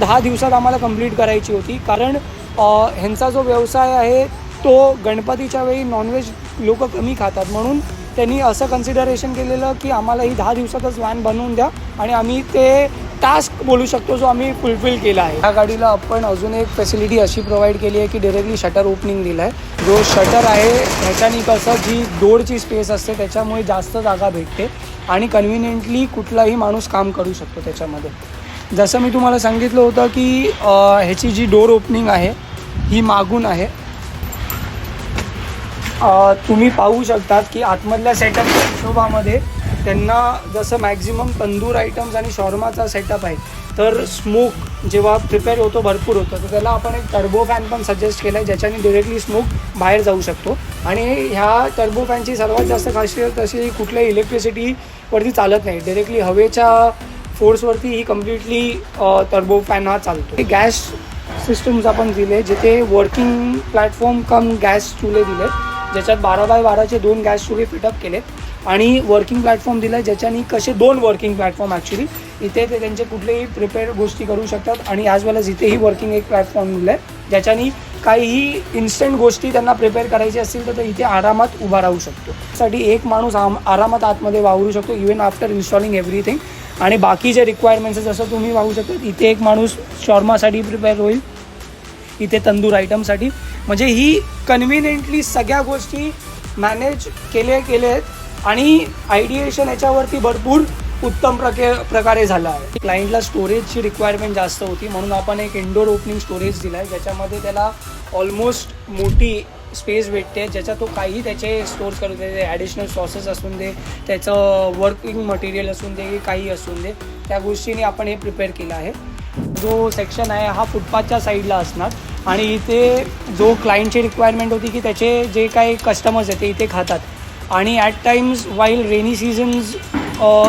दहा दिवसात आम्हाला कंप्लीट करायची होती. कारण ह्यांचा जो व्यवसाय आहे तो गणपतीच्या वेळी नॉनव्हेज लोक कमी खातात. म्हणून त्यांनी असं कन्सिडरेशन केलेलं की आम्हाला ही दहा दिवसातच व्हॅन बनवून द्या आणि आम्ही ते टास्क बोलू शकतो जो आम्ही फुलफिल केला आहे. ह्या गाडीला आपण अजून एक फॅसिलिटी अशी प्रोव्हाइड केली आहे की डिरेक्टली शटर ओपनिंग दिलं आहे जो शटर आहे ह्याच्यानी कसं जी डोरची स्पेस असते त्याच्यामुळे जास्त जागा भेटते आणि कन्व्हिनियंटली कुठलाही माणूस काम करू शकतो त्याच्यामध्ये. जसं मी तुम्हाला सांगितलं होतं की ह्याची जी डोर ओपनिंग आहे ही मागून आहे. तुम्ही पाहू शकतात की आतमधल्या सेटअपच्या हिशोबामध्ये त्यांना जसं मॅक्झिमम तंदूर आयटम्स आणि शॉर्माचा सेटअप आहे तर स्मोक जेव्हा प्रिपेअर होतो भरपूर होतं तर त्याला आपण एक टर्बो फॅन पण सजेस्ट केला आहे ज्याच्याने डिरेक्टली स्मोक बाहेर जाऊ शकतो. आणि ह्या टर्बो फॅनची सर्वात जास्त खासियत अशी कुठल्याही इलेक्ट्रिसिटीवरती चालत नाही. डिरेक्टली हवेच्या फोर्सवरती ही कम्प्लिटली टर्बो फॅन हा चालतो गॅस सिस्टम्स आपण दिले जिथे वर्किंग प्लॅटफॉर्म कम गॅस चुले दिले ज्याच्यात बारा बाय बाराचे दोन गॅस चुले फिटअप केलेत. आणि वर्किंग प्लॅटफॉर्म दिला ज्याच्यानी कसे दोन वर्किंग प्लॅटफॉर्म ॲक्च्युली इथे ते त्यांचे कुठलेही प्रिपेअर गोष्टी करू शकतात. आणि ॲज वेल एज इथेही वर्किंग एक प्लॅटफॉर्म दिलं आहे ज्याच्यानी काहीही इन्स्टंट गोष्टी त्यांना प्रिपेअर करायची असतील तर इथे आरामात उभा राहू शकतो. साठी एक माणूस आम आरामात आतमध्ये वावरू शकतो इवन आफ्टर इन्स्टॉलिंग एव्हरीथिंग आणि बाकी जे रिक्वायरमेंट्स जसं तुम्ही पाहू शकता इथे एक माणूस शॉर्मासाठी प्रिपेअर होईल. इथे तंदूर आयटमसाठी म्हणजे ही कन्व्हिनियंटली सगळ्या गोष्टी मॅनेज केले केले आहेत आणि आयडिएशन याच्यावरती भरपूर उत्तम प्रके प्रकारे झालं आहे. क्लायंटला स्टोरेजची रिक्वायरमेंट जास्त होती म्हणून आपण एक इंडोर ओपनिंग स्टोरेज दिला आहे ज्याच्यामध्ये त्याला ऑलमोस्ट मोठी स्पेस भेटते ज्याच्यात तो काही त्याचे स्टोअर करू दे ॲडिशनल सॉसेस असून दे त्याचं वर्किंग मटेरियल असून दे काही असून दे त्या गोष्टीने आपण हे प्रिपेअर केलं आहे. जो सेक्शन आहे हा फुटपाथच्या साईडला असणार. आणि इथे जो क्लायंटची रिक्वायरमेंट होती की त्याचे जे काही कस्टमर्स आहेत ते इथे खातात. आणि at times while rainy seasons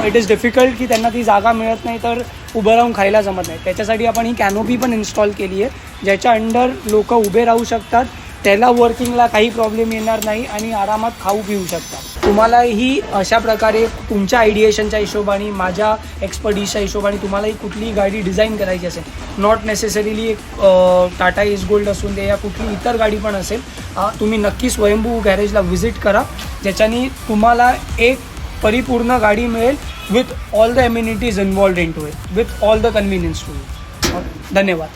it is difficult की त्यांना ती जागा मिळत नाही तर उभं राहून खायला जमत नाही. त्याच्यासाठी आपण ही कॅनोपी पण इन्स्टॉल केली आहे ज्याच्या अंडर लोक उभे राहू शकतात. त्याला वर्किंगला काही प्रॉब्लेम येणार नाही आणि आरामात खाऊ पिऊ शकता. तुम्हालाही अशा प्रकारे तुमच्या आयडिएशनच्या हिशोबाने माझ्या एक्सपर्टीजच्या हिशोबाने तुम्हालाही कुठलीही गाडी डिझाईन करायची असेल नॉट नेसेसरीली एक टाटा एस गोल्ड असून दे या कुठली इतर गाडी पण असेल तुम्ही नक्की स्वयंभू गॅरेजला व्हिजिट करा. ज्याच्याने तुम्हाला एक परिपूर्ण गाडी मिळेल with all the amenities involved into it with all the convenience to it धन्यवाद.